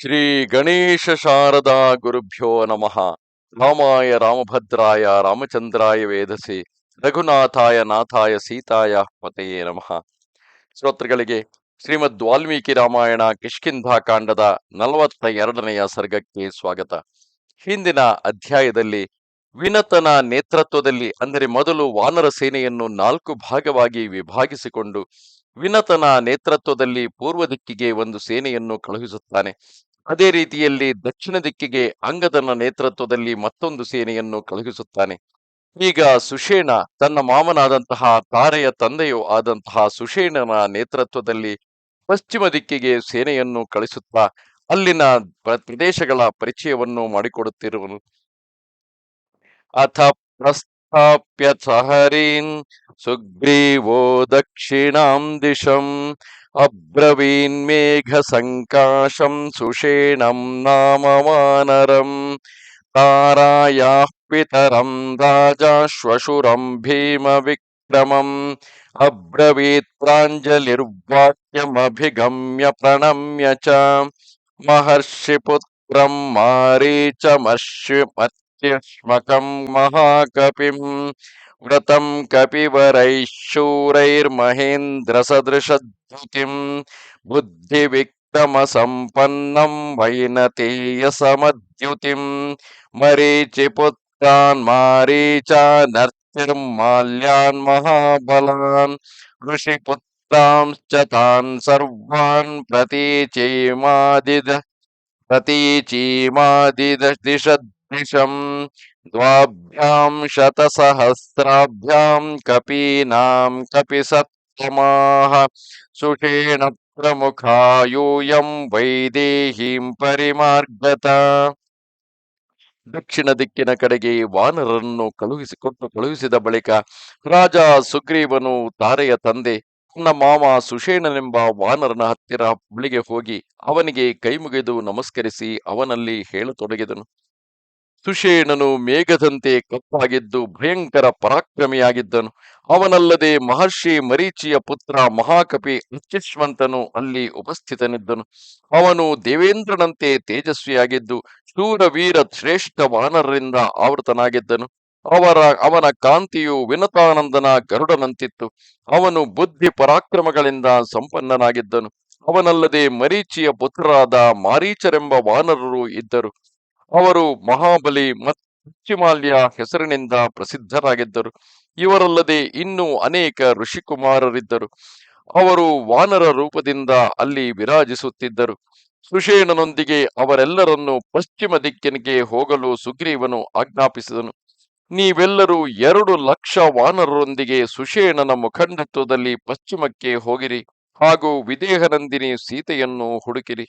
ಶ್ರೀ ಗಣೇಶ ಶಾರದಾ ಗುರುಭ್ಯೋ ನಮಃ. ರಾಮಾಯ ರಾಮಭದ್ರಾಯ ರಾಮಚಂದ್ರಾಯ ವೇದಸೆ ರಘುನಾಥಾಯ ನಾಥಾಯ ಸೀತಾಯ ಪತೆಯೇ ನಮಃ. ಶ್ರೋತೃಗಳಿಗೆ ಶ್ರೀಮದ್ ವಾಲ್ಮೀಕಿ ರಾಮಾಯಣ ಕಿಷ್ಕಿಂಧಾ ಕಾಂಡದ ನಲವತ್ತ ಎರಡನೆಯ ಸರ್ಗಕ್ಕೆ ಸ್ವಾಗತ. ಹಿಂದಿನ ಅಧ್ಯಾಯದಲ್ಲಿ ವಿನತನ ನೇತೃತ್ವದಲ್ಲಿ ಅಂದರೆ ಮೊದಲು ವಾನರ ಸೇನೆಯನ್ನು ನಾಲ್ಕು ಭಾಗವಾಗಿ ವಿಭಾಗಿಸಿಕೊಂಡು ವಿನತನ ನೇತೃತ್ವದಲ್ಲಿ ಪೂರ್ವ ದಿಕ್ಕಿಗೆ ಒಂದು ಸೇನೆಯನ್ನು ಕಳುಹಿಸುತ್ತಾನೆ. ಅದೇ ರೀತಿಯಲ್ಲಿ ದಕ್ಷಿಣ ದಿಕ್ಕಿಗೆ ಅಂಗದನ ನೇತೃತ್ವದಲ್ಲಿ ಮತ್ತೊಂದು ಸೇನೆಯನ್ನು ಕಳುಹಿಸುತ್ತಾನೆ. ಈಗ ಸುಷೇಣ ತನ್ನ ಮಾಮನಾದಂತಹ ತಾರೆಯ ತಂದೆಯೂ ಆದಂತಹ ಸುಷೇಣನ ನೇತೃತ್ವದಲ್ಲಿ ಪಶ್ಚಿಮ ದಿಕ್ಕಿಗೆ ಸೇನೆಯನ್ನು ಕಳಿಸುತ್ತಾ ಅಲ್ಲಿನ ಪ್ರ- ಪ್ರದೇಶಗಳ ಪರಿಚಯವನ್ನು ಮಾಡಿಕೊಡುತ್ತಿರುವನು. ಅಥ ಪ್ರಸ್ಥಾಪ್ಯ ಸಹರೀನ್ ಸುಗ್ರೀವೋ ದಕ್ಷಿಣಾಂ ದಿಶಂ ಅಬ್ರವೀನ್ ಮೇಘ ಸಂಕಾಶಂ ಸುಷೇಣಂ ನಾಮ ವಾನರಂ ತಾರಾಯಾಃ ಪಿತರಂ ರಾಜಾ ಶ್ವಶುರಂ ಭೀಮ ವಿಕ್ರಮಂ ಅಬ್ರವೀತ್ ಪ್ರಾಂಜಲಿರ್ವಾಕ್ಯಮಭಿಗಮ್ಯ ಪ್ರಣಮ್ಯ ಚ ಮಹರ್ಷಿ ಪುತ್ರಂ ಮಾರೀಚಮರ್ಷಿ ಮರ್ತ್ಯಶ್ಮಕಂ ಮಹಾಕಪಿಂ ವ್ರತಂ ಕಪಿವರೈಃ ಶೂರೈರ್ಮಹೇಂದ್ರ ಸದೃಶದ್ಯುತಿಂ ಬುದ್ಧಿ ದ್ವಾಭ್ಯಾಂ ಶತಸಹಸ್ರಾಭ್ಯಾಂ ಕಪೀನಾಂ ಕಪಿ ಸುಷೇಣ ಪ್ರಮುಖಾ ಯೂಯಂ ವೈದೇಹೀಂ ಪರಿಮಾರ್ಗತ. ದಕ್ಷಿಣ ದಿಕ್ಕಿನ ಕಡೆಗೆ ವಾನರನ್ನು ಕಳುಹಿಸಿಕೊಟ್ಟು ಕಳುಹಿಸಿದ ಬಳಿಕ ರಾಜ ಸುಗ್ರೀವನು ತಾರೆಯ ತಂದೆ ತನ್ನ ಮಾಮ ಸುಷೇಣನೆಂಬ ವಾನರನ ಹತ್ತಿರ ಬಳಿಗೆ ಹೋಗಿ ಅವನಿಗೆ ಕೈಮುಗಿದು ನಮಸ್ಕರಿಸಿ ಅವನಲ್ಲಿ ಹೇಳತೊಡಗಿದನು. ಸುಷೇಣನು ಮೇಘದಂತೆ ಕಪ್ಪಾಗಿದ್ದು ಭಯಂಕರ ಪರಾಕ್ರಮಿಯಾಗಿದ್ದನು. ಅವನಲ್ಲದೆ ಮಹರ್ಷಿ ಮರೀಚಿಯ ಪುತ್ರ ಮಹಾಕಪಿ ಅಚ್ಯುಷ್ಮಂತನು ಅಲ್ಲಿ ಉಪಸ್ಥಿತನಿದ್ದನು. ಅವನು ದೇವೇಂದ್ರನಂತೆ ತೇಜಸ್ವಿಯಾಗಿದ್ದು ಶೂರವೀರ ಶ್ರೇಷ್ಠ ವಾನರರಿಂದ ಆವೃತನಾಗಿದ್ದನು. ಅವರ, ಅವನ ಕಾಂತಿಯು ವಿನತಾನಂದನ ಗರುಡನಂತಿತ್ತು. ಅವನು ಬುದ್ಧಿ ಪರಾಕ್ರಮಗಳಿಂದ ಸಂಪನ್ನನಾಗಿದ್ದನು. ಅವನಲ್ಲದೆ ಮರೀಚಿಯ ಪುತ್ರರಾದ ಮಾರೀಚರೆಂಬ ವಾನರರು ಇದ್ದರು. ಅವರು ಮಹಾಬಲಿ ಮತ್ತು ಪಶ್ಚಿಮಾಲ್ಯ ಹೆಸರಿನಿಂದ ಪ್ರಸಿದ್ಧರಾಗಿದ್ದರು. ಇವರಲ್ಲದೆ ಇನ್ನೂ ಅನೇಕ ಋಷಿಕುಮಾರರಿದ್ದರು. ಅವರು ವಾನರ ರೂಪದಿಂದ ಅಲ್ಲಿ ವಿರಾಜಿಸುತ್ತಿದ್ದರು. ಸುಷೇಣನೊಂದಿಗೆ ಅವರೆಲ್ಲರನ್ನು ಪಶ್ಚಿಮ ದಿಕ್ಕಿನಿಗೆ ಹೋಗಲು ಸುಗ್ರೀವನು ಆಜ್ಞಾಪಿಸಿದನು. ನೀವೆಲ್ಲರೂ ಎರಡು ಲಕ್ಷ ವಾನರರೊಂದಿಗೆ ಸುಷೇಣನ ಮುಖಂಡತ್ವದಲ್ಲಿ ಪಶ್ಚಿಮಕ್ಕೆ ಹೋಗಿರಿ ಹಾಗೂ ವಿದೇಹನಂದಿನಿ ಸೀತೆಯನ್ನು ಹುಡುಕಿರಿ.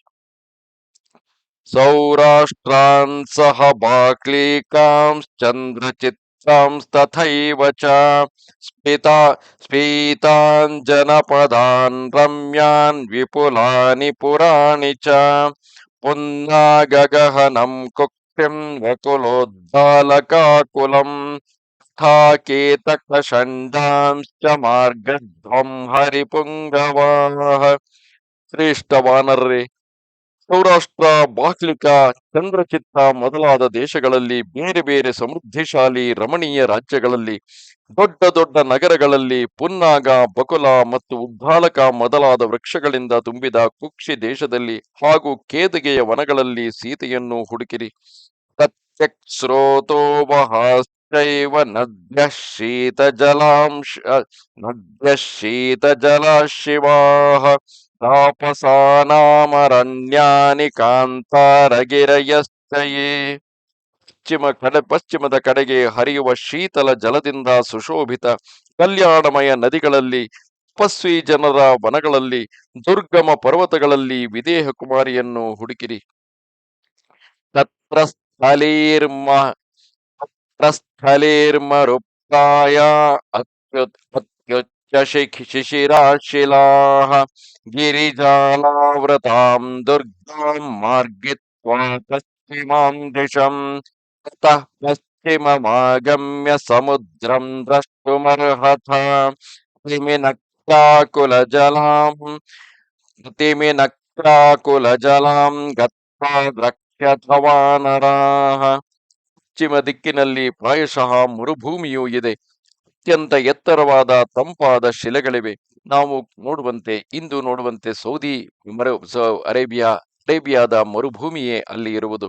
ಸೌರಾಷ್ಟ್ರಾನ್ ಸಹ ಬಾಕ್ಲೀಕಾಂಶ್ಚಂದ್ರಚಿತ್ತಾಂಸ್ತಥೈವ ಚ ಸ್ಫಿತಾ ಸ್ಫೀತಾನ್ ಜನಪದಾನ್ ರಮ್ಯಾನ್ ವಿಪುಲಾನಿ ಪುರಾಣಿ ಚ ಪುನ್ನಾಗಗಹನಂ ಕುಕ್ಷಿಂ ವಕುಲೋದ್ದಾಲಕಾಕುಲಂ ಕೇತಕಷಂಡಾಂಶ್ಚ ಮಾರ್ಗಧ್ವಂ ಹರಿಪುಂಗವಾಹ ಶ್ರೇಷ್ಠ ವಾನರರೇ ಸೌರಾಷ್ಟ್ರ, ಬಾಕ್ಲಿಕ, ಚಂದ್ರಚಿತ್ತ ಮೊದಲಾದ ದೇಶಗಳಲ್ಲಿ ಬೇರೆ ಬೇರೆ ಸಮೃದ್ಧಿಶಾಲಿ ರಮಣೀಯ ರಾಜ್ಯಗಳಲ್ಲಿ, ದೊಡ್ಡ ದೊಡ್ಡ ನಗರಗಳಲ್ಲಿ ಪುನ್ನಾಗ, ಬಕುಲ ಮತ್ತು ಉದ್ದಾಲಕ ಮೊದಲಾದ ವೃಕ್ಷಗಳಿಂದ ತುಂಬಿದ ಕುಕ್ಷಿ ದೇಶದಲ್ಲಿ ಹಾಗೂ ಕೇದಿಗೆಯ ವನಗಳಲ್ಲಿ ಸೀತೆಯನ್ನು ಹುಡುಕಿರಿ. ವಹಾಶ್ಚೈವ ನದ್ಯ ಶೀತ ಜಲಾಂಶ, ನದ್ಯ ಶೀತ ಜಲ ಶಿವಾಹ ತಾಪಸಾನಾಮರಣ್ಯಾನಿ ಕಾಂತಾರಗಿರಯಸ್ತಯೇ ಪಶ್ಚಿಮ ಕಡೆ, ಪಶ್ಚಿಮದ ಕಡೆಗೆ ಹರಿಯುವ ಶೀತಲ ಜಲದಿಂದ ಸುಶೋಭಿತ ಕಲ್ಯಾಣಮಯ ನದಿಗಳಲ್ಲಿ, ತಪಸ್ವಿ ಜನರ ವನಗಳಲ್ಲಿ, ದುರ್ಗಮ ಪರ್ವತಗಳಲ್ಲಿ ವಿದೇಹ ಕುಮಾರಿಯನ್ನು ಹುಡುಕಿರಿ. ತತ್ರ ಸ್ಥಳೀರ್ಮ ತತ್ರ ಸ್ಥಳೀರ್ಮರುಪ್ರಾಯ ಅತ್ಯುತ್ ಅತ್ಯುಚ್ಚ ಶಿಖಿ ಶಿಶಿರಾಶಿಲಾಹ. ಗಿರಿಜಾಲಾವೃತಾಂ ದುರ್ಗಾಂ ಮಾರ್ಗಿತ್ವಾ ಪಶ್ಚಿಮಾಂ ದಿಶಂ ತತಃ ಪಶ್ಚಿಮಮಾಗಮ್ಯ ಸಮುದ್ರಂ ದ್ರಷ್ಟುಮರ್ಹಥ ತಿಮಿನಕ್ರಾಕುಲಜಲಾಂ ತಿಮಿನಕ್ರಾಕುಲಜಲಾಂ ಗತ್ವಾದ್ರಕ್ಷ್ಯಥವಾನರಾಹ ಪಶ್ಚಿಮ ದಿಕ್ಕಿನಲ್ಲಿ ಪ್ರಾಯಶಃ ಮರುಭೂಮಿಯೂ ಇದೆ. ಅತ್ಯಂತ ಎತ್ತರವಾದ ತಂಪಾದ ಶಿಲೆಗಳಿವೆ. ನಾವು ನೋಡುವಂತೆ, ಇಂದು ನೋಡುವಂತೆ ಸೌದಿ ಅರೇಬಿಯಾ, ಅರೇಬಿಯಾದ ಮರುಭೂಮಿಯೇ ಅಲ್ಲಿ ಇರುವುದು.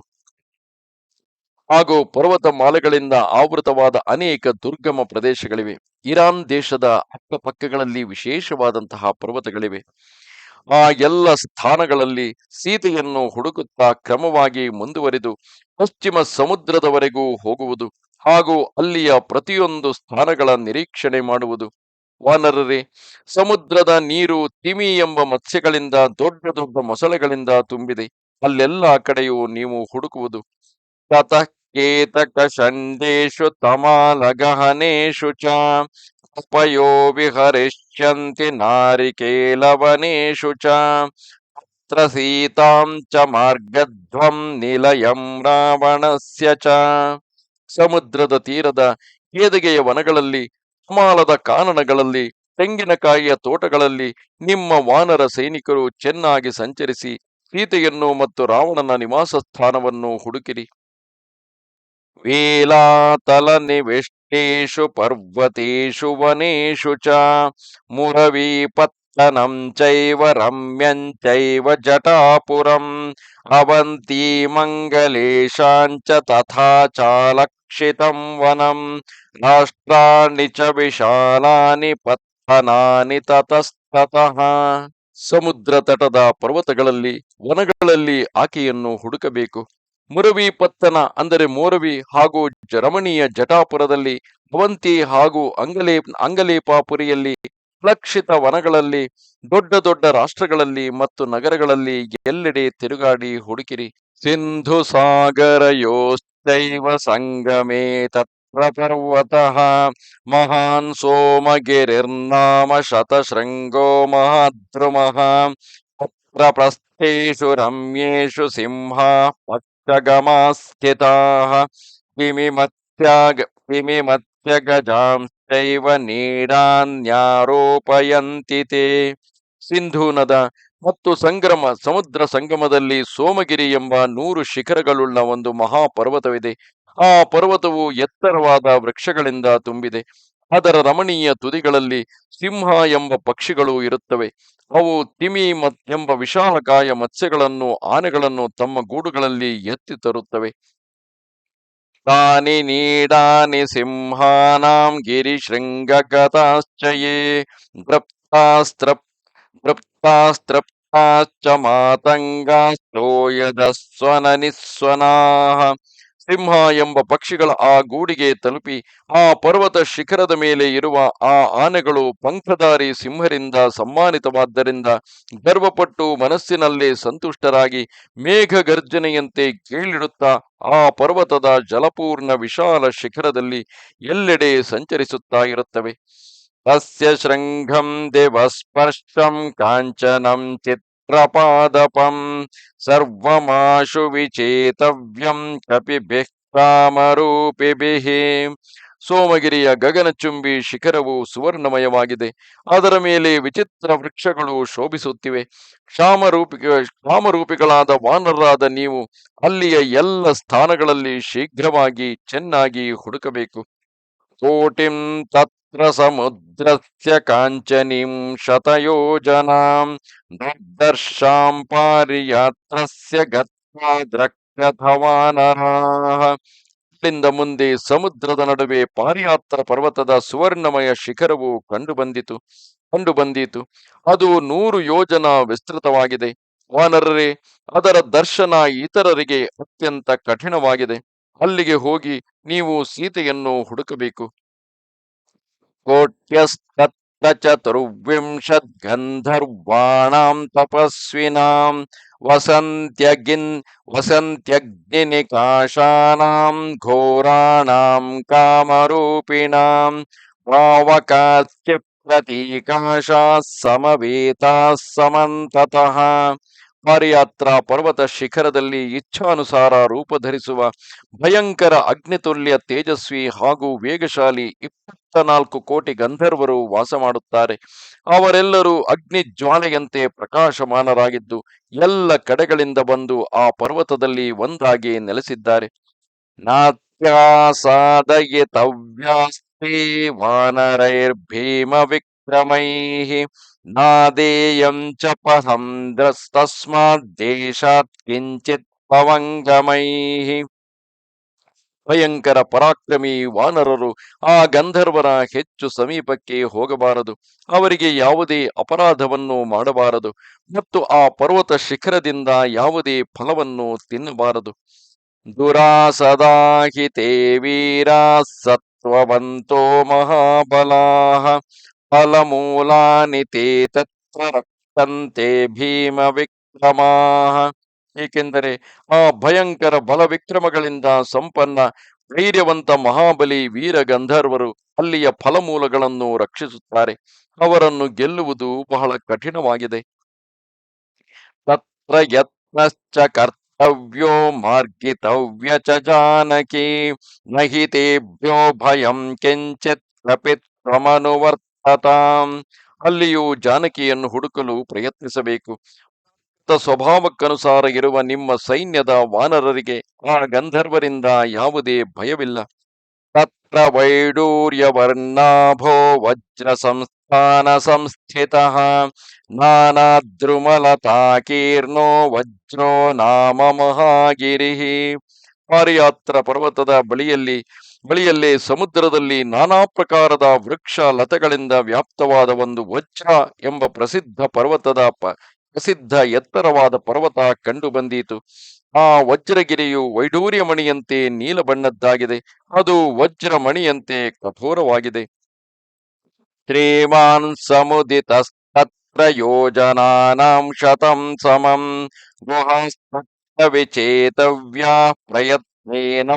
ಹಾಗೂ ಪರ್ವತ ಮಾಲೆಗಳಿಂದ ಆವೃತವಾದ ಅನೇಕ ದುರ್ಗಮ ಪ್ರದೇಶಗಳಿವೆ. ಇರಾನ್ ದೇಶದ ಅಕ್ಕಪಕ್ಕಗಳಲ್ಲಿ ವಿಶೇಷವಾದಂತಹ ಪರ್ವತಗಳಿವೆ. ಆ ಎಲ್ಲ ಸ್ಥಾನಗಳಲ್ಲಿ ಸೀತೆಯನ್ನು ಹುಡುಕುತ್ತಾ ಕ್ರಮವಾಗಿ ಮುಂದುವರಿದು ಪಶ್ಚಿಮ ಸಮುದ್ರದವರೆಗೂ ಹೋಗುವುದು ಹಾಗೂ ಅಲ್ಲಿಯ ಪ್ರತಿಯೊಂದು ಸ್ಥಾನಗಳ ನಿರೀಕ್ಷಣೆ ಮಾಡುವುದು. ವಾನರರೇ, ಸಮುದ್ರದ ನೀರು ತಿಮಿ ಎಂಬ ಮತ್ಸ್ಯಗಳಿಂದ, ದೊಡ್ಡ ದೊಡ್ಡ ಮೊಸಳೆಗಳಿಂದ ತುಂಬಿದೆ. ಅಲ್ಲೆಲ್ಲ ಕಡೆಯೂ ನೀವು ಹುಡುಕುವುದು. ಕತ ಕೇತಕ ಶಂಡೇಶು ತಮಾಲಗಹನೇಶು ಚ ಉಪಯೋ ವಿಹರಿಷ್ಯಂತಿ ನಾರಿಕೇಲವನೇಶು ಚ ಸೀತಾಂ ಚ ಮಾರ್ಗಧ್ವಂ ನಿಲಯಂ ರಾವಣಸ್ಯ ಚ. ಸಮುದ್ರದ ತೀರದ ಕೇದಗೆಯ ವನಗಳಲ್ಲಿ ಕಮಾಲದ ಕಾನನಗಳಲ್ಲಿ, ತೆಂಗಿನಕಾಯಿಯ ತೋಟಗಳಲ್ಲಿ ನಿಮ್ಮ ವಾನರ ಸೈನಿಕರು ಚೆನ್ನಾಗಿ ಸಂಚರಿಸಿ ಸೀತೆಯನ್ನು ಮತ್ತು ರಾವಣನ ನಿವಾಸ ಸ್ಥಾನವನ್ನು ಹುಡುಕಿರಿ ವೇಲಾತಲ ನಿವಿಷ್ಟೇಶು ಪರ್ವತೇಶು ವನೇಶು ಚ ಮುರವೀಪತ್ತನಂ ರಮ್ಯಂ ಚೈವ ಜಟಾಪುರಂ ಅವಂತಿ ಮಂಗಲೇಶಾಂಚ ತಥಾ ಚಾಲಕ್ಷಿತಂ ವನಂ ರಾಷ್ಟ್ರಾಣಿ ಚ ವಿಶಾಲಾನಿ ಪತ್ತನಾನಿ ತತಸ್ತತಃ ಸಮುದ್ರ ತಟದ ಪರ್ವತಗಳಲ್ಲಿ, ವನಗಳಲ್ಲಿ ಆಕೆಯನ್ನು ಹುಡುಕಬೇಕು। ಮುರವಿ ಪತ್ತನ ಅಂದರೆ ಮೋರವಿ ಹಾಗೂ ಜರಮಣಿಯ ರಮಣೀಯ ಜಟಾಪುರದಲ್ಲಿ ಭವಂತಿ ಹಾಗೂ ಅಂಗಲೇ, ಅಂಗಲೇಪಾಪುರಿಯಲ್ಲಿ ಲಕ್ಷಿತ ವನಗಳಲ್ಲಿ, ದೊಡ್ಡ ದೊಡ್ಡ ರಾಷ್ಟ್ರಗಳಲ್ಲಿ ಮತ್ತು ನಗರಗಳಲ್ಲಿ ಎಲ್ಲೆಡೆ ತಿರುಗಾಡಿ ಹುಡುಕಿರಿ. ಸಿಂಧು ಸಾಗರಯೋಶ್ಚೈವ ಸಂಗಮೇ ತತ್ರ ಪರ್ವತಃ ಮಹಾನ್ ಸೋಮಗಿರಿರ್ನಾಮ ಶತಶೃಂಗೋ ಮಹಾದ್ರುಮಃ. ತತ್ರ ಪ್ರಸ್ಥೇಷು ರಮ್ಯೇಷು ಸಿಂಹ ಪಕ್ಷಗಮಾಸ್ಥಿತಾಃ ವಿಮಿಮತ್ಯಾಗ ವಿಮಿಮತ್ಯಗಜಾಂಶ್ಚೈವ ನೀಡಾನ್ಯಾರೋಪಯಂತಿ ತೇ. ಸಿಂಧೂ ನದ ಮತ್ತು ಸಂಗ್ರಮ ಸಮುದ್ರ ಸಂಗಮದಲ್ಲಿ ಸೋಮಗಿರಿ ಎಂಬ ನೂರು ಶಿಖರಗಳುಳ್ಳ ಒಂದು ಮಹಾ ಪರ್ವತವಿದೆ ಆ ಪರ್ವತವು ಎತ್ತರವಾದ ವೃಕ್ಷಗಳಿಂದ ತುಂಬಿದೆ. ಅದರ ರಮಣೀಯ ತುದಿಗಳಲ್ಲಿ ಸಿಂಹ ಎಂಬ ಪಕ್ಷಿಗಳು ಇರುತ್ತವೆ. ಅವು ತಿಮಿ ಎಂಬ ವಿಶಾಲಕಾಯ ಮತ್ಸ್ಯಗಳನ್ನು, ಆನೆಗಳನ್ನು ತಮ್ಮ ಗೂಡುಗಳಲ್ಲಿ ಎತ್ತಿ ತರುತ್ತವೆ. ತಾನಿ ನೀಡಾನಿ ಸಿಂಹಾನಾಂ ಗಿರಿಶೃಂಗಗತಾಶ್ಚ ಯೇ ದೃಪ್ತಾಸ್ತ್ರ ದೃಪ್ತಾಸ್ತ್ರಪ್ತಾಶ್ಚ ಮಾತಂಗಾಶ್ಚೋಯದಸ್ವನ ನಿಸ್ವನಾಹ. ಸಿಂಹ ಎಂಬ ಪಕ್ಷಿಗಳ ಆ ಗೂಡಿಗೆ ತಲುಪಿ ಆ ಪರ್ವತ ಶಿಖರದ ಮೇಲೆ ಇರುವ ಆ ಆನೆಗಳು ಪಂಖಧಾರಿ ಸಿಂಹರಿಂದ ಸಮ್ಮಾನಿತವಾದ್ದರಿಂದ ಗರ್ವಪಟ್ಟು ಮನಸ್ಸಿನಲ್ಲೇ ಸಂತುಷ್ಟರಾಗಿ ಮೇಘ ಗರ್ಜನೆಯಂತೆ ಕೇಳಿಡುತ್ತಾ ಆ ಪರ್ವತದ ಜಲಪೂರ್ಣ ವಿಶಾಲ ಶಿಖರದಲ್ಲಿ ಎಲ್ಲೆಡೆ ಸಂಚರಿಸುತ್ತಾ ಇರುತ್ತವೆ. ತಸ್ಯ ಶೃಂಗಂ ದೇವಸ್ಪರ್ಶಂ ಕಾಂಚನಂ ಚಿತ್ರಪಾದಪಂ ಸರ್ವಮಾಶು ವಿಚೇತವ್ಯಂ ಕಪಿಭಿಃ ಕಾಮರೂಪಿಭಿಃ ಸೋಮಗಿರಿಯ ಗಗನಚುಂಬಿ ಶಿಖರವು ಸುವರ್ಣಮಯವಾಗಿದೆ. ಅದರ ಮೇಲೆ ವಿಚಿತ್ರ ವೃಕ್ಷಗಳು ಶೋಭಿಸುತ್ತಿವೆ. ಕ್ಷಾಮರೂಪಿ ಕ್ಷಾಮರೂಪಿಗಳಾದ ವಾನರಾದ ನೀವು ಅಲ್ಲಿಯ ಎಲ್ಲ ಸ್ಥಾನಗಳಲ್ಲಿ ಶೀಘ್ರವಾಗಿ ಚೆನ್ನಾಗಿ ಹುಡುಕಬೇಕು. ಕೋಟಿಂ ತತ್ರ ಸಮುದ್ರಸ್ಯ ಕಾಂಚನಿಂ ಶತಯೋಜನಾಂ ದರ್ಶಾಂ ಪಾರಿಯಾತ್ರಸ್ಯ ಗತ್ವಾ ಅಲ್ಲಿಂದ ಮುಂದೆ ಸಮುದ್ರದ ನಡುವೆ ಪಾರಿಯಾತ್ರ ಪರ್ವತದ ಸುವರ್ಣಮಯ ಶಿಖರವು ಕಂಡು ಬಂದಿತು ಕಂಡು ಬಂದಿತು. ಅದು ನೂರು ಯೋಜನ ವಿಸ್ತೃತವಾಗಿದೆ. ವಾನರರೇ, ಅದರ ದರ್ಶನ ಇತರರಿಗೆ ಅತ್ಯಂತ ಕಠಿಣವಾಗಿದೆ. ಅಲ್ಲಿಗೆ ಹೋಗಿ ನೀವು ಸೀತೆಯನ್ನು ಹುಡುಕಬೇಕು. ಕೋಟ್ಯಸ್ತತ್ರ ಗಂಧರ್ವಾಣಾಂ ತಪಸ್ವಿನಾಂ ವಸಂತ್ಯಗಿನ್ ವಸಂತ್ಯಗ್ನಿನಿಕಾಶಾನಾಂ ಘೋರಾಣಾಂ ಕಾಮರೂಪಿಣಾಂ ಪಾವಕಾಸ್ಯ ಪ್ರತೀಕಾಶಾ ಸಮವೇತಾ ಸಮಂತತಃ ಪಾರಿಯಾತ್ರ ಪರ್ವತ ಶಿಖರದಲ್ಲಿ ಇಚ್ಛಾನುಸಾರ ರೂಪ ಧರಿಸುವ ಭಯಂಕರ ಅಗ್ನಿತುಲ್ಯ ತೇಜಸ್ವಿ ಹಾಗೂ ವೇಗಶಾಲಿ ಅರವತ್ತ ನಾಲ್ಕು ಕೋಟಿ ಗಂಧರ್ವರು ವಾಸ ಮಾಡುತ್ತಾರೆ. ಅವರೆಲ್ಲರೂ ಅಗ್ನಿ ಜ್ವಾಲೆಯಂತೆ ಪ್ರಕಾಶಮಾನರಾಗಿದ್ದು, ಎಲ್ಲ ಕಡೆಗಳಿಂದ ಬಂದು ಆ ಪರ್ವತದಲ್ಲಿ ಒಂದಾಗಿ ನೆಲೆಸಿದ್ದಾರೆ. ನಾತ್ಯಾಸಾದಯಿತವ್ಯಾಸ್ತೆ ವಾನರೈರ್ಭೀಮ ವಿಕ್ರಮೈಃ ನಾದೇಯಂ ಚ ಪಹಂದ್ರಸ್ತಸ್ಮಾತ್ ದೇಶಾತ್ ಕಿಂಚಿತ್ ಪವಂಗಮೈಃ ಭಯಂಕರ ಪರಾಕ್ರಮಿ ವಾನರರು ಆ ಗಂಧರ್ವರ ಹೆಚ್ಚು ಸಮೀಪಕ್ಕೆ ಹೋಗಬಾರದು. ಅವರಿಗೆ ಯಾವುದೇ ಅಪರಾಧವನ್ನು ಮಾಡಬಾರದು ಮತ್ತು ಆ ಪರ್ವತ ಶಿಖರದಿಂದ ಯಾವುದೇ ಫಲವನ್ನು ತಿನ್ನಬಾರದು. ದುರಾಸದಾಹಿತೇ ವೀರ ಸತ್ವವಂತೋ ಮಹಾಬಲಾಹ ಫಲಮೂಲಾನಿ ತೇ ತತ್ರ ರಕ್ಷಂತೆ ಭೀಮ ವಿಕ್ರಮಾಹ ಏಕೆಂದರೆ ಆ ಭಯಂಕರ ಬಲ ವಿಕ್ರಮಗಳಿಂದ ಸಂಪನ್ನ, ಧೈರ್ಯವಂತ ಮಹಾಬಲಿ ವೀರ ಗಂಧರ್ವರು ಅಲ್ಲಿಯ ಫಲಮೂಲಗಳನ್ನು ರಕ್ಷಿಸುತ್ತಾರೆ. ಅವರನ್ನು ಗೆಲ್ಲುವುದು ಬಹಳ ಕಠಿಣವಾಗಿದೆ. ತತ್ರ ಯತ್ನಶ್ಚ ಕರ್ತವ್ಯೋ ಮಾರ್ಗಿತವ್ಯ ಚ ಜಾನಕಿ, ನಹಿ ತೇಭ್ಯೋ ಭಯಂ ಕೆಂಚಿತ್ ಪ್ರಪಿತ್ವಮನುವರ್ತತಾಂ ಅಲ್ಲಿಯೂ ಜಾನಕಿಯನ್ನು ಹುಡುಕಲು ಪ್ರಯತ್ನಿಸಬೇಕು. ಸ್ವಭಾವಕ್ಕನುಸಾರ ಇರುವ ನಿಮ್ಮ ಸೈನ್ಯದ ವಾನರರಿಗೆ ಆ ಗಂಧರ್ವರಿಂದ ಯಾವುದೇ ಭಯವಿಲ್ಲ. ತತ್ರ ವೈಡೂರ್ಯವರ್ಣಾಭೋ ವಜ್ರ ಸಂಸ್ಥಾನ ಸಂಸ್ಥಿತ ನಾನಾದ್ರುಮಲತಾಕೀರ್ಣೋ ವಜ್ರೋ ನಾಮ ಮಹಾಗಿರಿ. ಪಾರಿಯಾತ್ರ ಪರ್ವತದ ಬಳಿಯಲ್ಲಿ, ಬಳಿಯಲ್ಲೇ ಸಮುದ್ರದಲ್ಲಿ ನಾನಾ ಪ್ರಕಾರದ ವೃಕ್ಷ ಲತೆಗಳಿಂದ ವ್ಯಾಪ್ತವಾದ ಒಂದು ವಜ್ರ ಎಂಬ ಪ್ರಸಿದ್ಧ ಪರ್ವತದ ಪ್ರಸಿದ್ಧ ಎತ್ತರವಾದ ಪರ್ವತ ಕಂಡು ಬಂದೀತು. ಆ ವಜ್ರಗಿರಿಯು ವೈಡೂರ್ಯ ಮಣಿಯಂತೆ ನೀಲ ಬಣ್ಣದ್ದಾಗಿದೆ. ಅದು ವಜ್ರಮಣಿಯಂತೆ ಕಠೋರವಾಗಿದೆ. ಶ್ರೀಮಾನ್ ಸಮುದಿತಸ್ತತ್ರ ಯೋಜನಾನಾಂ ಶತಂ ಸಮಂ ಗುಹಾಸ್ತತ್ರ ವಿಚೇತವ್ಯಾ ಪ್ರಯತ್ನೇನ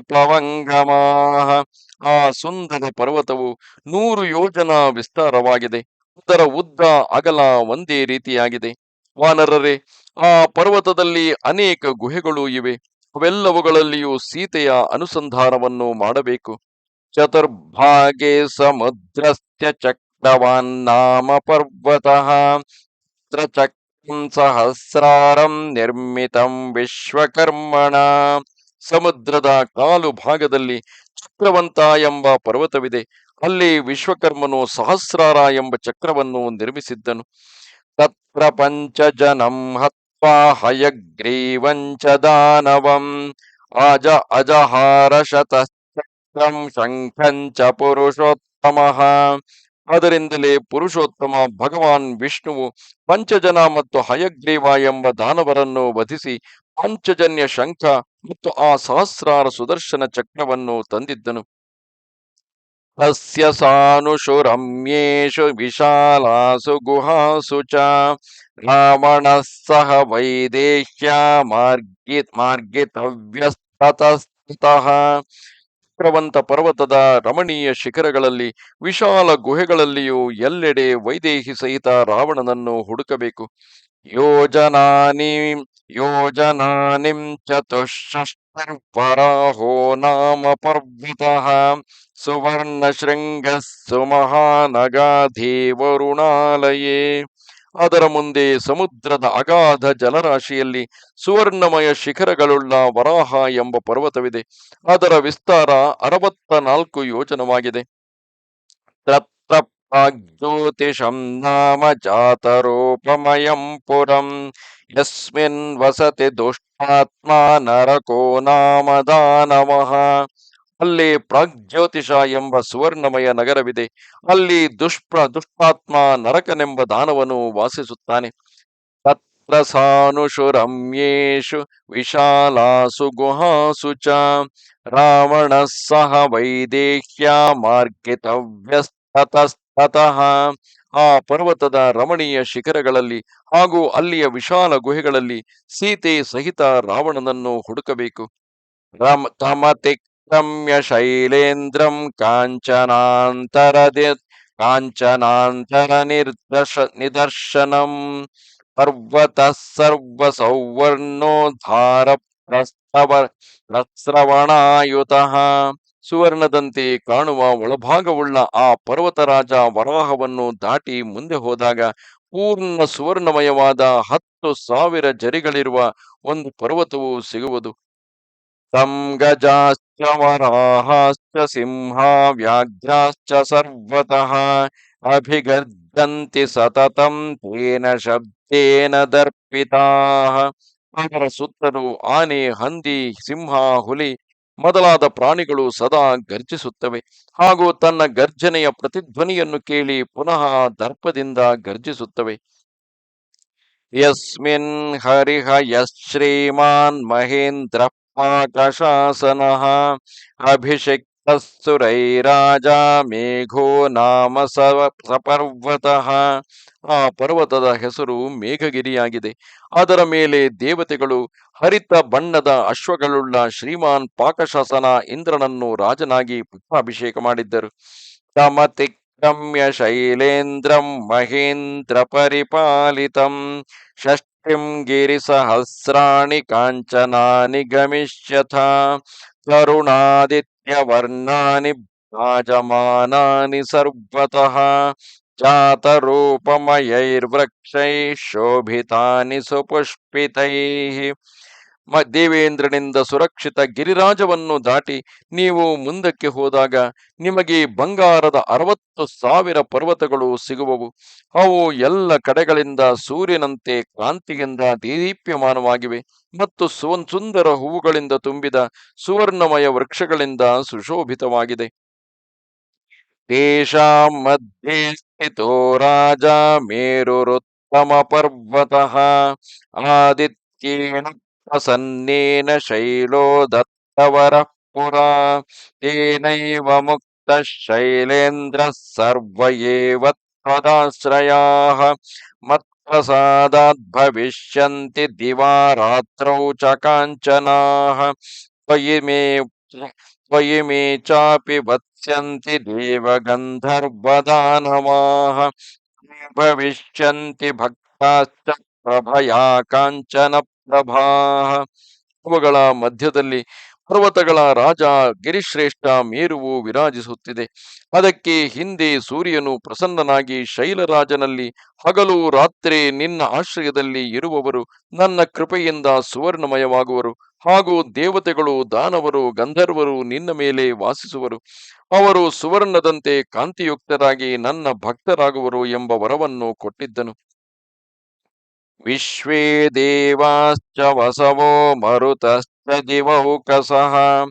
ಆ ಸುಂದರ ಪರ್ವತವು ನೂರು ಯೋಜನಾ ವಿಸ್ತಾರವಾಗಿದೆ. ಅದರ ಉದ್ದ ಅಗಲ ಒಂದೇ ರೀತಿಯಾಗಿದೆ. ವಾನರರೇ, ಆ ಪರ್ವತದಲ್ಲಿ ಅನೇಕ ಗುಹೆಗಳು ಇವೆ. ಅವೆಲ್ಲವುಗಳಲ್ಲಿಯೂ ಸೀತೆಯ ಅನುಸಂಧಾನವನ್ನು ಮಾಡಬೇಕು. ಚತುರ್ಭಾಗೆ ಸಮುದ್ರಸ್ಯ ಚಕ್ರವಾನ್ ನಾಮ ಪರ್ವತಃ. ಸಹಸ್ರಾರಂ ನಿರ್ಮಿತಂ ವಿಶ್ವಕರ್ಮಣ. ಸಮುದ್ರದ ಕಾಲು ಭಾಗದಲ್ಲಿ ಚಕ್ರವಂತ ಎಂಬ ಪರ್ವತವಿದೆ. ಅಲ್ಲಿ ವಿಶ್ವಕರ್ಮನು ಸಹಸ್ರಾರ ಎಂಬ ಚಕ್ರವನ್ನು ನಿರ್ಮಿಸಿದ್ದನು. ಹಯಗ್ರೀವಂಚ ದಾನವಂ ಅಜ ಅಜಹಾರ ಶಂಖಂ ಚ ಪುರುಷೋತ್ತಮಃ ಅದರಿಂದಲೇ ಪುರುಷೋತ್ತಮ ಭಗವಾನ್ ವಿಷ್ಣುವು ಪಂಚಜನ ಮತ್ತು ಹಯಗ್ರೀವ ಎಂಬ ದಾನವರನ್ನು ವಧಿಸಿ ಪಂಚಜನ್ಯ ಶಂಖ ಮತ್ತು ಆ ಸಹಸ್ರಾರ ಸುದರ್ಶನ ಚಕ್ರವನ್ನು ತಂದಿದ್ದನು. ತಸ್ಯ ಸಾನುಷು ರಮ್ಯೇಷು ವಿಶಾಲಾಸು ಗುಹಾಸು ಚ ರಾವಣ ಸಹ ವೈದೇಹ್ಯ ಮಾರ್ಗಿತವ್ಯಸ್ತತಃ ಚಕ್ರವಂತ ಪರ್ವತದ ರಮಣೀಯ ಶಿಖರಗಳಲ್ಲಿ ವಿಶಾಲ ಗುಹೆಗಳಲ್ಲಿಯೂ ಎಲ್ಲೆಡೆ ವೈದೇಹಿ ಸಹಿತ ರಾವಣನನ್ನು ಹುಡುಕಬೇಕು। ಯೋಜನಾನಿ, ಯೋಜನಾನಿಂ ಚತುಷ್ಷಷ್ಟಿರ್ವರಾಹೋ ನಾಮ ಪರ್ವತಃ ಸುವರ್ಣ ಶೃಂಗ ಸುಮಹಾನಗಾಧಿ ವರುಣಾಲಯೇ ಅದರ ಮುಂದೆ ಸಮುದ್ರದ ಅಗಾಧ ಜಲರಾಶಿಯಲ್ಲಿ ಸುವರ್ಣಮಯ ಶಿಖರಗಳುಳ್ಳ ವರಾಹ ಎಂಬ ಪರ್ವತವಿದೆ. ಅದರ ವಿಸ್ತಾರ ಅರವತ್ತ ನಾಲ್ಕು ಯೋಜನವಾಗಿದೆ. ಪ್ರಾಗ್ಜ್ಯೋತಿಷಂ ನಾಮ ಜಾತರೂಪಮಯಂ ಪುರಂ ಯಸ್ಮಿನ್ ವಸತಿ ದುಷ್ಟಾತ್ಮ ನರಕೋ ನಾಮ ದಾನವಃ ಅಲ್ಲಿ ಪ್ರಾಗ್ಜ್ಯೋತಿಷ ಎಂಬ ಸುವರ್ಣಮಯ ನಗರವಿದೆ. ಅಲ್ಲಿ ದುಷ್ಪ್ರ, ದುಷ್ಟಾತ್ಮ ನರಕನೆಂಬ ದಾನವನು ವಾಸಿಸುತ್ತಾನೆ. ತತ್ರ ಸಾನುಷು ರಮ್ಯೇಶು ವಿಶಾಲಾಸು ಗುಹಾಸು ಚ, ರಾವಣ ಸಹ ವೈದೇಹ್ಯ ಮಾರ್ಗಿತವ್ಯಸ್ತತಃ। ಆ ಪರ್ವತದ ರಮಣೀಯ ಶಿಖರಗಳಲ್ಲಿ ಹಾಗೂ ಅಲ್ಲಿಯ ವಿಶಾಲ ಗುಹೆಗಳಲ್ಲಿ ಸೀತೆ ಸಹಿತ ರಾವಣನನ್ನು ಹುಡುಕಬೇಕು. ರಮ ತಮತಿಕ್ರಮ್ಯ ಶೈಲೇಂದ್ರಂ ಕಾಂಚನಾಂತರ ಕಾಂಚನಾಂತರ ನಿರ್ದರ್ಶ ನಿದರ್ಶನಂ. ಪರ್ವತ ಸರ್ವ ಸೌವರ್ಣೋದ್ಧಾರ ಪ್ರಸ್ರವಣಾಯುತಃ ಸುವರ್ಣದಂತೆ ಕಾಣುವ ಒಳಭಾಗವುಳ್ಳ ಆ ಪರ್ವತರಾಜ ವರಾಹವನ್ನು ದಾಟಿ ಮುಂದೆ ಹೋದಾಗ ಪೂರ್ಣ ಸುವರ್ಣಮಯವಾದ ಹತ್ತು ಸಾವಿರ ಜರಿಗಳಿರುವ ಒಂದು ಪರ್ವತವು ಸಿಗುವುದು. ತಂ ಗಜಾಶ್ಚ ವರಾಹಾಶ್ಚ ಸಿಂಹ ವ್ಯಾಘ್ರಾಶ್ಚ ಸರ್ವತಃ ಅಭಿಗರ್ಜಂತಿ ಸತತಂ ತೇನ ಶಬ್ದೇನ ದರ್ಪಿತಾ. ಅದರ ಸುತ್ತಲೂ ಆನೆ, ಹಂದಿ, ಸಿಂಹ, ಹುಲಿ ಮೊದಲಾದ ಪ್ರಾಣಿಗಳು ಸದಾ ಗರ್ಜಿಸುತ್ತವೆ ಹಾಗೂ ತನ್ನ ಗರ್ಜನೆಯ ಪ್ರತಿಧ್ವನಿಯನ್ನು ಕೇಳಿ ಪುನಃ ದರ್ಪದಿಂದ ಗರ್ಜಿಸುತ್ತವೆ. ಯಸ್ಮಿನ್ ಹರಿಹ ಯಶ್ರೀಮಾನ್ ಮಹೇಂದ್ರ ಪಾಕಶಾಸನಃ ಅಭಿಷಿಕ್ತಸ್ಸುರೈರಾಜ ಮೇಘೋ ನಾಮ ಸಪರ್ವತಃ ಆ ಪರ್ವತದ ಹೆಸರು ಮೇಘಗಿರಿಯಾಗಿದೆ. ಅದರ ಮೇಲೆ ದೇವತೆಗಳು ಹರಿತ ಬಣ್ಣದ ಅಶ್ವಗಳುಳ್ಳ ಶ್ರೀಮಾನ್ ಪಾಕಶಾಸನ ಇಂದ್ರನನ್ನು ರಾಜನಾಗಿ ಪುಷ್ಪಾಭಿಷೇಕ ಮಾಡಿದ್ದರು. ತಮತಿಕ್ರಮ್ಯ ಶೈಲೇಂದ್ರಂ ಮಹೇಂದ್ರ ಪರಿಪಾಲಿತಂ ಷಷ್ಠಿಂ ಗಿರಿ ಸಹಸ್ರಾಣಿ ಕಾಂಚನಾನಿ ಗಮಿಷ್ಯಥ। तरुणादित्यवर्णानि भाजमानानि सर्वतः जातरूपमयैर्वृक्षैः शोभितानि सुपुष्पितैः ದೇವೇಂದ್ರನಿಂದ ಸುರಕ್ಷಿತ ಗಿರಿರಾಜವನ್ನು ದಾಟಿ ನೀವು ಮುಂದಕ್ಕೆ ಹೋದಾಗ ನಿಮಗೆ ಬಂಗಾರದ ಅರವತ್ತು ಸಾವಿರ ಪರ್ವತಗಳು ಸಿಗುವವು. ಅವು ಎಲ್ಲ ಕಡೆಗಳಿಂದ ಸೂರ್ಯನಂತೆ ಕಾಂತಿಯಿಂದ ದೀಪ್ಯಮಾನವಾಗಿವೆ ಮತ್ತು ಸುಂದರ ಹೂವುಗಳಿಂದ ತುಂಬಿದ ಸುವರ್ಣಮಯ ವೃಕ್ಷಗಳಿಂದ ಸುಶೋಭಿತವಾಗಿದೆ. ತೇಷಾಂ ಮಧ್ಯೆ ಸ್ಥಿತೋ ರಾಜ ಮೇರುರುತ್ತಮ ಪರ್ವತಃ. ಆದಿತ್ಯೇನ प्रसन्न शैलो दत्तवर पुरा। तेन मुक्त शैलेन्द्र सर्व एव त्वदाश्रयाः मत्प्रसादाद्भविष्यन्ति दिवा रात्रौ च कांचनायि मे चापि वत्स्य देवगन्धर्वदानवाः भविष्य भक्ता प्रभया कांचन ಪ್ರಭಯಾ ಅವುಗಳ ಮಧ್ಯದಲ್ಲಿ ಪರ್ವತಗಳ ರಾಜ ಗಿರಿಶ್ರೇಷ್ಠ ಮೇರುವು ವಿರಾಜಿಸುತ್ತಿದೆ. ಅದಕ್ಕೆ ಹಿಂದೆ ಸೂರ್ಯನು ಪ್ರಸನ್ನನಾಗಿ ಶೈಲರಾಜನಲ್ಲಿ ಹಗಲು ರಾತ್ರಿ ನಿನ್ನ ಆಶ್ರಯದಲ್ಲಿ ಇರುವವರು ನನ್ನ ಕೃಪೆಯಿಂದ ಸುವರ್ಣಮಯವಾಗುವರು. ಹಾಗೂ ದೇವತೆಗಳು ದಾನವರು ಗಂಧರ್ವರು ನಿನ್ನ ಮೇಲೆ ವಾಸಿಸುವರು. ಅವರು ಸುವರ್ಣದಂತೆ ಕಾಂತಿಯುಕ್ತರಾಗಿ ನನ್ನ ಭಕ್ತರಾಗುವರು ಎಂಬ ವರವನ್ನು ಕೊಟ್ಟಿದ್ದನು. विश्वे देवाश्च वसवो मरुतश्च जिवौकसः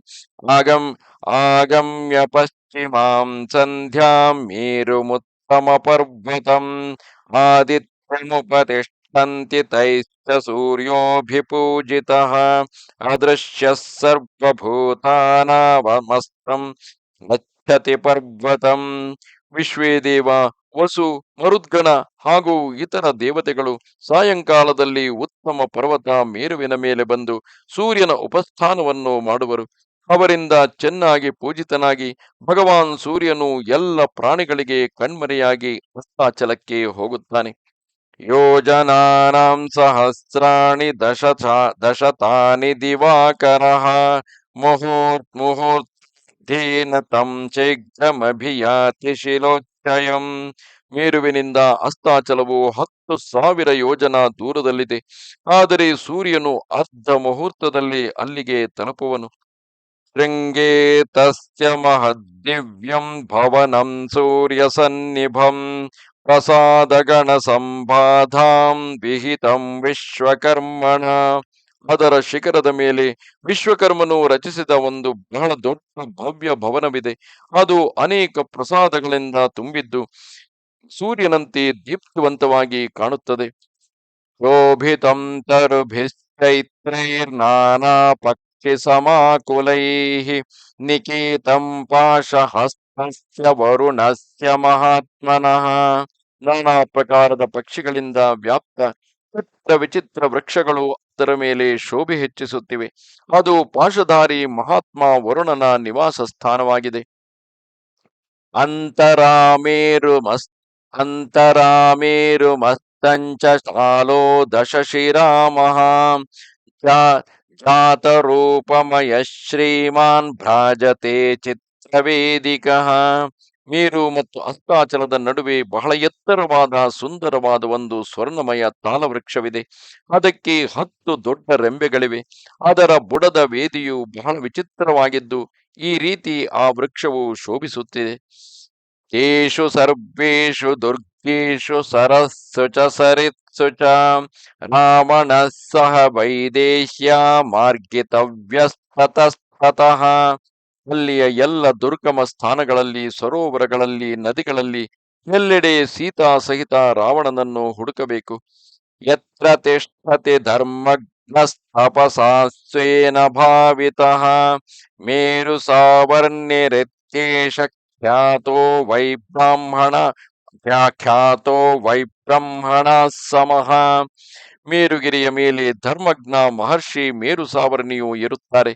आगम्, आगम्य पश्चिमां सन्ध्यां मेरुमुत्तमपर्वतम् आदित्यमुपतिष्ठन्ति तैश्च सूर्योऽभिपूजितः। अदृश्य सर्वभूतानामस्तम् गच्छति पर्वतम्। ಪರ್ವತಂ ವಿಶ್ವೇ ದೇವ ವಸು ಮರುದ್ಗಣ ಹಾಗೂ ಇತರ ದೇವತೆಗಳು ಸಾಯಂಕಾಲದಲ್ಲಿ ಉತ್ತಮ ಪರ್ವತ ಮೇರುವಿನ ಮೇಲೆ ಬಂದು ಸೂರ್ಯನ ಉಪಸ್ಥಾನವನ್ನು ಮಾಡುವರು. ಅವರಿಂದ ಚೆನ್ನಾಗಿ ಪೂಜಿತನಾಗಿ ಭಗವಾನ್ ಸೂರ್ಯನು ಎಲ್ಲ ಪ್ರಾಣಿಗಳಿಗೆ ಕಣ್ಮರೆಯಾಗಿ ಹಸ್ತಾಚಲಕ್ಕೆ ಹೋಗುತ್ತಾನೆ. ಯೋಜನಾನಾಂ ಸಹಸ್ರಾಣಿ ದಶ ದಶತಾನಿ ದಿವಾಕರಃ ಮುಹೂರ್ತ್ ಮುಹೂರ್ತೇನ ತಂ ಚೈಗ್ರಮಭಿಯಾತಿ ಶಿಲೋಚ್ಚಯಂ ಮೇರುವಿನಿಂದ ಅಸ್ತಾಚಲವು ಹತ್ತು ಸಾವಿರ ಯೋಜನ ದೂರದಲ್ಲಿದೆ. ಆದರೆ ಸೂರ್ಯನು ಅರ್ಧ ಮುಹೂರ್ತದಲ್ಲಿ ಅಲ್ಲಿಗೆ ತಲುಪುವನು. ಶೃಂಗೇ ತಸ್ಯ ಮಹದ್ದಿವ್ಯಂ ಭವನಂ ಸೂರ್ಯ ಸನ್ನಿಭಂ ಪ್ರಸಾದಗಣ ಸಂಬಾಧಾಂ ವಿಹಿತಂ ವಿಶ್ವಕರ್ಮಣ। ಅದರ ಶಿಖರದ ಮೇಲೆ ವಿಶ್ವಕರ್ಮನು ರಚಿಸಿದ ಒಂದು ಬಹಳ ದೊಡ್ಡ ಭವ್ಯ ಭವನವಿದೆ. ಅದು ಅನೇಕ ಪ್ರಸಾದಗಳಿಂದ ತುಂಬಿದ್ದು ಸೂರ್ಯನಂತೆ ದೀಪ್ತಿವಂತವಾಗಿ ಕಾಣುತ್ತದೆ. ತರುಭಿಶ್ಚೈತ್ರೈರ್ನಾನಾ ಪಕ್ಷಿ ಸಮಾಕುಲೈ ನಿಕೇತಂ ಪಾಶಹಸ್ತಸ್ಯ ವರುಣಸ್ಯ ಮಹಾತ್ಮನಃ. ನಾನಾ ಪ್ರಕಾರದ ಪಕ್ಷಿಗಳಿಂದ ವ್ಯಾಪ್ತ ಚಿತ್ರ ವಿಚಿತ್ರ ವೃಕ್ಷಗಳು ಅದರ ಮೇಲೆ ಶೋಭೆ ಹೆಚ್ಚಿಸುತ್ತಿವೆ. ಅದು ಪಾಶಧಾರಿ ಮಹಾತ್ಮ ವರುಣನ ನಿವಾಸ ಸ್ಥಾನವಾಗಿದೆ. ಅಂತರಾಮೇರು ಮಸ್, ಅಂತರಾಮೇರು ಮಸ್ತಂಚ ಶಾಲೋ ದಶ ಜಾ ಜಾತರೂಪಮಯ ಶ್ರೀಮಾನ್ ಭ್ರಾಜತೆ ಚಿತ್ ಮೇರು ಮತ್ತು ಅಸ್ತಾಚಲದ ನಡುವೆ ಬಹಳ ಎತ್ತರವಾದ, ಸುಂದರವಾದ ಒಂದು ಸ್ವರ್ಣಮಯ ತಾಲವೃಕ್ಷವಿದೆ ಅದಕ್ಕೆ ಹತ್ತು ದೊಡ್ಡ ರೆಂಬೆಗಳಿವೆ. ಅದರ ಬುಡದ ವೇದಿಯು ಬಹಳ ವಿಚಿತ್ರವಾಗಿದ್ದು, ಈ ರೀತಿ ಆ ವೃಕ್ಷವು ಶೋಭಿಸುತ್ತಿದೆ. ತೇಷು ಸರ್ವೇಷು ದುರ್ಗೇಶು ಸರಸ್ಸು ಚ ಸರಿತ್ಸು ಚ ರಾವಣ ಸಹ ವೈದೇಹ್ಯ ಮಾರ್ಗಿತವ್ಯಸ್ತತಃ ಅಲ್ಲಿಯ ಎಲ್ಲ ದುರ್ಗಮ ಸ್ಥಾನಗಳಲ್ಲಿ, ಸರೋವರಗಳಲ್ಲಿ, ನದಿಗಳಲ್ಲಿ ಎಲ್ಲೆಡೆ ಸೀತಾ ಸಹಿತ ರಾವಣನನ್ನು ಹುಡುಕಬೇಕು. ಯತ್ರ ತಿಷ್ಠತೆ ಧರ್ಮಗ್ನಸ್ತಪಸಾಸ್ವೇನ ಭಾವಿತಃ, ಮೇರು ಸಾವರ್ಣ್ಯರಿತ್ಯೇಷ ಖ್ಯಾತೋ ವೈ ಬ್ರಾಹ್ಮಣ ಖ್ಯಾತೋ ವೈ ಬ್ರಹ್ಮಣ ಸಮಃ. ಮೇರುಗಿರಿಯ ಮೇಲೆ ಧರ್ಮಜ್ಞ ಮಹರ್ಷಿ ಮೇರು ಸಾವರಣಿಯು ಇರುತ್ತಾರೆ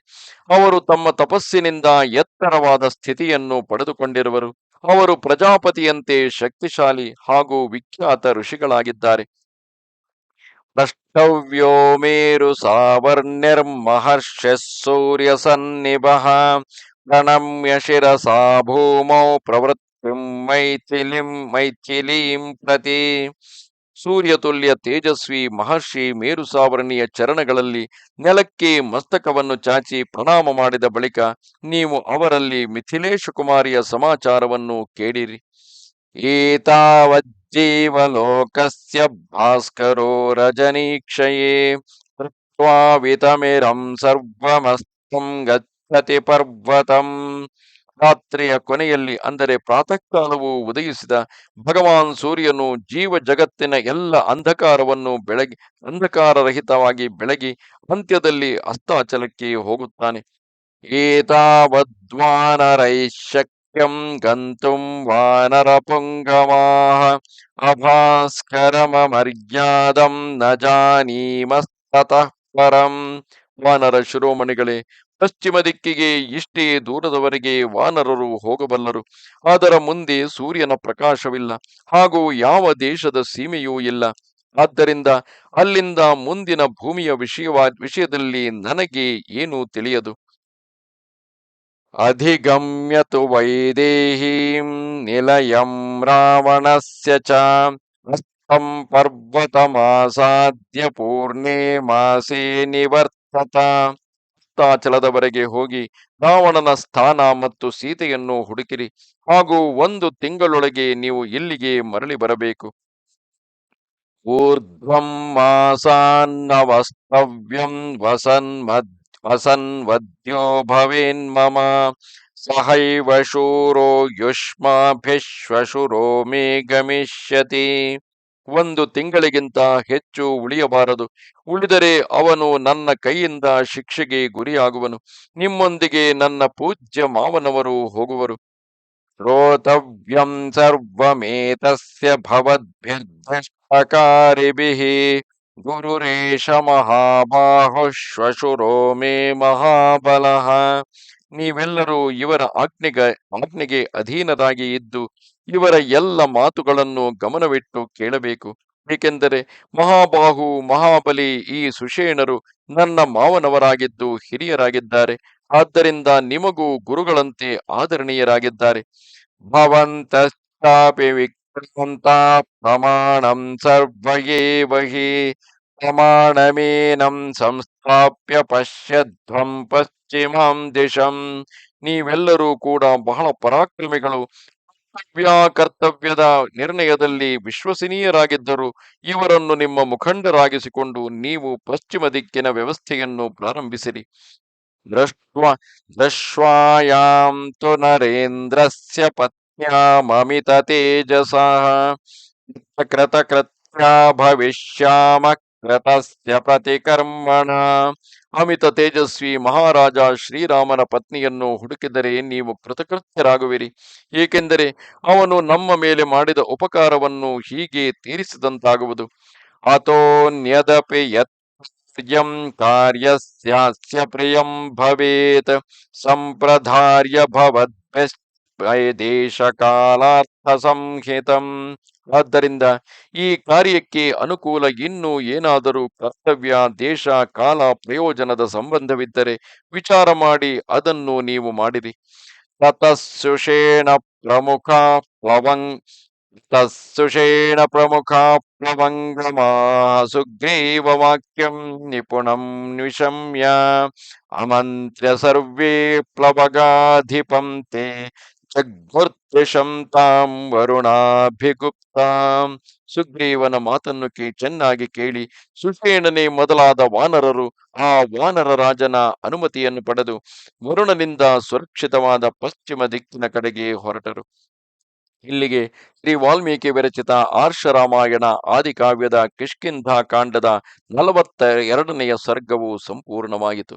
ಅವರು ತಮ್ಮ ತಪಸ್ಸಿನಿಂದ ಎತ್ತರವಾದ ಸ್ಥಿತಿಯನ್ನು ಪಡೆದುಕೊಂಡಿರುವರು. ಅವರು ಪ್ರಜಾಪತಿಯಂತೆ ಶಕ್ತಿಶಾಲಿ ಹಾಗೂ ವಿಖ್ಯಾತ ಋಷಿಗಳಾಗಿದ್ದಾರೆ. ದ್ರಷ್ಟವ್ಯೋ ಮೇರು ಸಾವರ್ಣ್ಯರ್ಮಹರ್ಷ ಸೂರ್ಯ ಸನ್ನಿಭ ಪ್ರಣಮ್ಯ ಶಿರಸಾ ಭೂಮೌ ಪ್ರವೃತ್ತಿಂ ಮೈಥಿಲಿಂ ಮೈಥಿಲೀಂ ಪ್ರತಿ ಸೂರ್ಯತುಲ್ಯ ತೇಜಸ್ವಿ ಮಹರ್ಷಿ ಮೇರುಸಾವರಣಿಯ ಚರಣಗಳಲ್ಲಿ ನೆಲಕ್ಕೆ ಮಸ್ತಕವನ್ನು ಚಾಚಿ ಪ್ರಣಾಮ ಮಾಡಿದ ಬಳಿಕ ನೀವು ಅವರಲ್ಲಿ ಮಿಥಿಲೇಶ ಕುಮಾರಿಯ ಸಮಾಚಾರವನ್ನು ಕೇಳಿರಿ. ಏತಾವಜ್ಜೀವಲೋಕಸ್ಯ ಭಾಸ್ಕರೋ ರಜನೀಕ್ಷಯೇ ಸರ್ವಮಸ್ತಂ ಗಚ್ಚತಿ ಪರ್ವತಂ ರಾತ್ರಿಯ ಕೊನೆಯಲ್ಲಿ ಅಂದರೆ ಪ್ರಾತಃ ಕಾಲವು ಉದಯಿಸಿದ ಭಗವಾನ್ ಸೂರ್ಯನು ಜೀವ ಜಗತ್ತಿನ ಎಲ್ಲ ಅಂಧಕಾರವನ್ನು ಬೆಳಗಿ, ಅಂಧಕಾರರಹಿತವಾಗಿ ಬೆಳಗಿ ಅಂತ್ಯದಲ್ಲಿ ಅಸ್ತಾಚಲಕ್ಕೆ ಹೋಗುತ್ತಾನೆ. ಏತಾವದ್ವಾನರೈಶಕ್ಯಂ ಗಂತುಂ ವಾನರ ಪುಂಗವಾಹ ಅಭಾಸ್ಕರಮರ್ಯಾದಂ ನ ಪರಂ. ವಾನರ ಶಿರೋಮಣಿಗಳೇ ಪಶ್ಚಿಮ ದಿಕ್ಕಿಗೆ ಇಷ್ಟೇ ದೂರದವರೆಗೆ ವಾನರರು ಹೋಗಬಲ್ಲರು. ಅದರ ಮುಂದೆ ಸೂರ್ಯನ ಪ್ರಕಾಶವಿಲ್ಲ, ಹಾಗೂ ಯಾವ ದೇಶದ ಸೀಮೆಯೂ ಇಲ್ಲ. ಆದ್ದರಿಂದ ಅಲ್ಲಿಂದ ಮುಂದಿನ ಭೂಮಿಯ ವಿಷಯವಾ, ವಿಷಯದಲ್ಲಿ ನನಗೆ ಏನೂ ತಿಳಿಯದು. ಅಧಿಗಮ್ಯತು ವೈದೇಹೀಂ ನಿಲಯಂ ರಾವಣಸ್ಯ ಚ. ಹಸ್ತಂ ಪರ್ವತಮಾಸಾದ್ಯ ಪೂರ್ಣೇ ಮಾಸೇ ನಿವರ್ತತ. ಅಸ್ತಾಚಲದವರೆಗೆ ಹೋಗಿ ರಾವಣನ ಸ್ಥಾನ ಮತ್ತು ಸೀತೆಯನ್ನು ಹುಡುಕಿರಿ. ಹಾಗೂ ಒಂದು ತಿಂಗಳೊಳಗೆ ನೀವು ಇಲ್ಲಿಗೆ ಮರಳಿ ಬರಬೇಕು. ಊರ್ಧ್ವಂ ಮಾಸಾನ್ನವಸ್ತವ್ಯಂ ವಸನ್ ಮದ್ ವಸನ್ ವದ್ಯೋ ಭವೇನ್ಮಮ ಸಹೈವ ಶೂರೋ ಯುಷ್ಮಾಭಿಶ್ವಶುರೋ ಮೇ ಗಮಿಷ್ಯತಿ. ಒಂದು ತಿಂಗಳಿಗಿಂತ ಹೆಚ್ಚು ಉಳಿಯಬಾರದು. ಉಳಿದರೆ ಅವನು ನನ್ನ ಕೈಯಿಂದ ಶಿಕ್ಷೆಗೆ ಗುರಿಯಾಗುವನು. ನಿಮ್ಮೊಂದಿಗೆ ನನ್ನ ಪೂಜ್ಯ ಮಾವನವರು ಹೋಗುವರು. ಶ್ರೋತವ್ಯಂ ಸರ್ವಮೇತಸ್ಯ ಗುರುರೇಶ ಮಹಾಬಾಹು ಶ್ವಶುರೋ ಮೇ ಮಹಾಬಲಃ. ನೀವೆಲ್ಲರೂ ಇವರ ಆಜ್ಞೆಗೆ ಆಜ್ಞೆಗೆ ಅಧೀನರಾಗಿ ಇದ್ದು ಇವರ ಎಲ್ಲ ಮಾತುಗಳನ್ನು ಗಮನವಿಟ್ಟು ಕೇಳಬೇಕು. ಏಕೆಂದರೆ ಮಹಾಬಾಹು, ಮಹಾಬಲಿ ಈ ಸುಷೇಣರು ನನ್ನ ಮಾವನವರಾಗಿದ್ದು ಹಿರಿಯರಾಗಿದ್ದಾರೆ. ಆದ್ದರಿಂದ ನಿಮಗೂ ಗುರುಗಳಂತೆ ಆದರಣೀಯರಾಗಿದ್ದಾರೆ. ಭವಂತಶ್ಚಾಪಿ ಪ್ರಮಾಣಂ ಸರ್ವಯೇವ ಹಿ ಪ್ರಮಾಣಮೇನಂ ಸಂಸ್ಥಾಪ್ಯ ಪಶ್ಯಧ್ವಂ ಪಶ್ಚಿಮಾಂ ದಿಶಂ. ನೀವೆಲ್ಲರೂ ಕೂಡ ಬಹಳ ಪರಾಕ್ರಮಿಗಳು. ಕರ್ತವ್ಯ, ಕರ್ತವ್ಯದ ನಿರ್ಣಯದಲ್ಲಿ ವಿಶ್ವಸನೀಯರಾಗಿದ್ದರು ಇವರನ್ನು ನಿಮ್ಮ ಮುಖಂಡರಾಗಿಸಿಕೊಂಡು ನೀವು ಪಶ್ಚಿಮ ದಿಕ್ಕಿನ ವ್ಯವಸ್ಥೆಯನ್ನು ಪ್ರಾರಂಭಿಸಿರಿ. ದೃಷ್ಟ್ವಾ ದೃಶ್ವಾಯಾಂ ತು ನರೇಂದ್ರಸ್ಯ ಪತ್ನ್ಯಾಮಮಿತ ಕೃತಕೃತ್ಯ ಭವಿಷ್ಯಾಮ ಕೃತಸ್ಯ ಪ್ರತಿಕರ್ಮಣ ಅಮಿತ ತೇಜಸ್ವಿ ಮಹಾರಾಜ ಶ್ರೀರಾಮನ ಪತ್ನಿಯನ್ನು ಹುಡುಕಿದರೆ ನೀವು ಕೃತಕೃತ್ಯರಾಗುವಿರಿ. ಏಕೆಂದರೆ ಅವನು ನಮ್ಮ ಮೇಲೆ ಮಾಡಿದ ಉಪಕಾರವನ್ನು ಹೀಗೆ ತೀರಿಸಿದಂತಾಗುವುದು. ಅತೋನ್ಯದಪಿ ಯತ್ಯಂ ಕಾರ್ಯಸ್ಯಾಸ್ಯ ಪ್ರಿಯಂ ಭವೇತ್. ಸಂಪ್ರಧಾರ್ಯ ದೇಶ ಕಾಲಾರ್ಥ ಸಂಹಿತಂ ಆದ್ದರಿಂದ ಈ ಕಾರ್ಯಕ್ಕೆ ಅನುಕೂಲ ಇನ್ನೂ ಏನಾದರೂ ಕರ್ತವ್ಯ, ದೇಶ, ಕಾಲ, ಪ್ರಯೋಜನದ ಸಂಬಂಧವಿದ್ದರೆ ವಿಚಾರ ಮಾಡಿ ಅದನ್ನು ನೀವು ಮಾಡಿರಿ. ತತಃಸುಷೇಣ ಪ್ರಮುಖ ಪ್ಲವಂಗ್ ತತ್ಸುಷೇಣ ಪ್ರಮುಖ ಪ್ಲವಂಗಮಾ ಸುಗ್ರೀವ ವಾಕ್ಯಂ ನಿಪುಣಂ ನಿಶಮ್ಯ. ಅಮಂತ್ರ್ಯ ಸರ್ವೇ ಪ್ಲವಗಾಧಿಪಂತೆ ಜಗ್ಮೂರ್ತಿಶಂ ತಾಂ ವರುಣಾಭಿಗುಪ್ತಾಂ. ಸುಗ್ರೀವನ ಮಾತನ್ನು ಕೇ, ಚೆನ್ನಾಗಿ ಕೇಳಿ ಸುಷೇಣನೆ ಮೊದಲಾದ ವಾನರರು ಆ ವಾನರ ರಾಜನ ಅನುಮತಿಯನ್ನು ಪಡೆದು ವರುಣನಿಂದ ಸುರಕ್ಷಿತವಾದ ಪಶ್ಚಿಮ ದಿಕ್ಕಿನ ಕಡೆಗೆ ಹೊರಟರು. ಇಲ್ಲಿಗೆ ಶ್ರೀ ವಾಲ್ಮೀಕಿ ವಿರಚಿತ ಆರ್ಷ ರಾಮಾಯಣ ಆದಿಕಾವ್ಯದ ಕಿಷ್ಕಿಂಧ ಕಾಂಡದ ನಲವತ್ತ ಎರಡನೆಯ ಸರ್ಗವು ಸಂಪೂರ್ಣವಾಯಿತು.